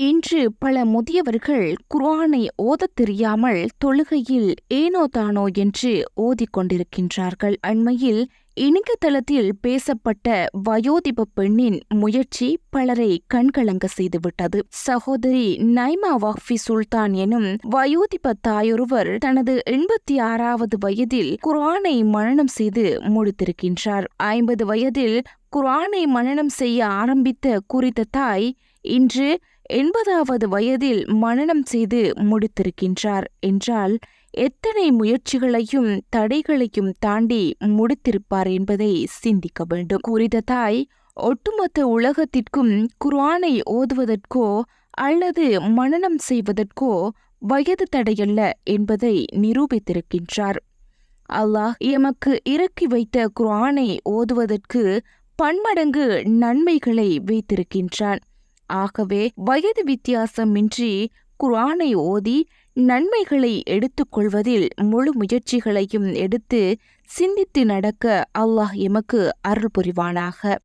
இன்று பல முதியவர்கள் குர்ஆனை ஓதத் தெரியாமல் தொழுகையில் ஏனோ தானோ என்று ஓதிக் கொண்டிருக்கின்றார்கள் அண்மையில் இணையதளத்தில் பேசப்பட்ட வயோதிப பெண்ணின் முயற்சி பலரை கண்கலங்க செய்துவிட்டது. சகோதரி நைமா வாஃபி சுல்தான் எனும் வயோதிப தாயொருவர் தனது எண்பத்தி ஆறாவது வயதில் குர்ஆனை மரணம் செய்து முடித்திருக்கின்றார். ஐம்பது வயதில் குர்ஆனை மரணம் செய்ய ஆரம்பித்த குறித்த தாய் இன்று எண்பதாவது வயதில் மனனம் செய்து முடித்திருக்கின்றார் என்றால் எத்தனை முயற்சிகளையும் தடைகளையும் தாண்டி முடித்திருப்பார் என்பதை சிந்திக்க வேண்டும். குறித்த தாய் ஒட்டுமொத்த உலகத்திற்கும் குர்ஆனை ஓதுவதற்கோ அல்லது மனனம் செய்வதற்கோ வயது தடையல்ல என்பதை நிரூபித்திருக்கின்றார். அல்லாஹ் எமக்கு இறக்கி வைத்த குர்ஆனை ஓதுவதற்கு பன்மடங்கு நன்மைகளை வைத்திருக்கின்றான். ஆகவே வயது வித்தியாசமின்றி குர்ஆனை ஓதி நன்மைகளை எடுத்துக்கொள்வதில் முழு முயற்சிகளையும் எடுத்து சிந்தித்து நடக்க அல்லாஹ் எமக்கு அருள் புரிவானாக.